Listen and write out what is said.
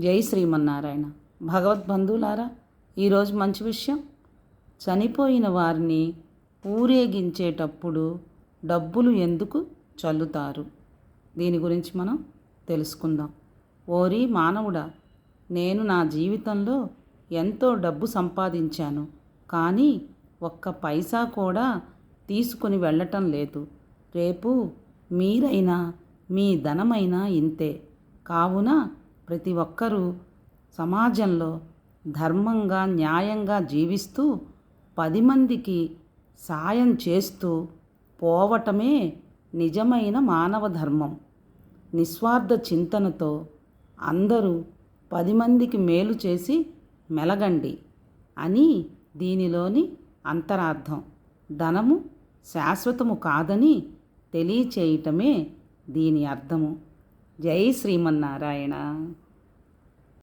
జై శ్రీమన్నారాయణ. భగవద్బంధువులారా ఈరోజు మంచి విషయం. చనిపోయిన వారిని ఊరేగించేటప్పుడు డబ్బులు ఎందుకు చల్లుతారు? దీని గురించి మనం తెలుసుకుందాం. ఓరి మానవుడా నేను నా జీవితంలో ఎంతో డబ్బు సంపాదించాను కానీ ఒక్క పైసా కూడా తీసుకుని వెళ్ళటం లేదు. రేపు మీరైనా మీ ధనమైనా ఇంతే. కావున ప్రతి ఒక్కరూ సమాజంలో ధర్మంగా న్యాయంగా జీవిస్తూ పది మందికి సాయం చేస్తూ పోవటమే నిజమైన మానవ ధర్మం. నిస్వార్థ చింతనతో అందరూ పది మందికి మేలు చేసి మెలగండి అని దీనిలోని అంతరార్థం. ధనము శాశ్వతము కాదని తెలియచేయటమే దీని అర్థము. జై శ్రీమన్నారాయణ.